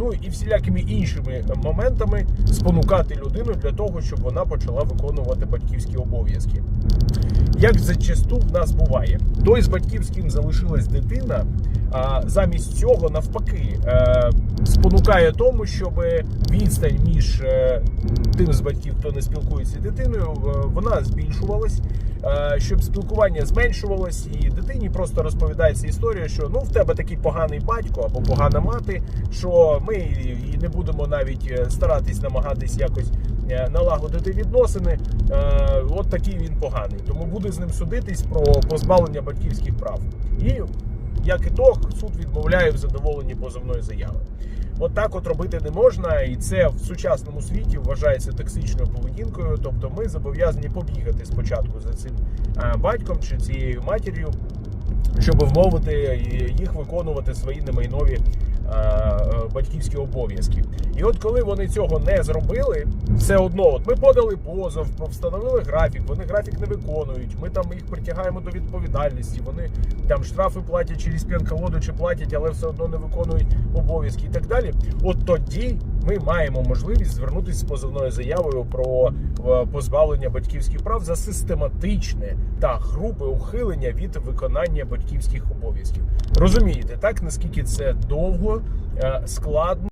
ну і всілякими іншими моментами спонукати людину для того, щоб вона почала виконувати батьківські обов'язки. Як зачасту в нас буває, той з батьків, з ким залишилась дитина, замість цього навпаки е, спонукає тому, щоб відстань між е, тим з батьків, хто не спілкується з дитиною, вона збільшувалась, е, щоб спілкування зменшувалось, і дитині просто розповідається історія, що ну в тебе такий поганий батько або погана мати, що ми і не будемо навіть старатись намагатись якось налагодити відносини. От такий він поганий. Тому буде з ним судитись про позбавлення батьківських прав. І як ітог, суд відмовляє в задоволенні позовної заяви. От так от робити не можна, і це в сучасному світі вважається токсичною поведінкою. Тобто, ми зобов'язані побігати спочатку за цим е, батьком чи цією матір'ю, щоб вмовити їх виконувати свої немайнові е, батьківські обов'язки. І от коли вони цього не зробили, все одно, от ми подали позов, встановили графік, вони графік не виконують. Ми там їх притягаємо до відповідальності. Вони там штрафи платять через п'янколоду чи платять, але все одно не виконують обов'язки і так далі. От тоді ми маємо можливість звернутися з позовною заявою про е, позбавлення батьківських прав за систематичне та грубе ухилення від виконання батьківських обов'язків. Розумієте, так наскільки це довго, е, складно.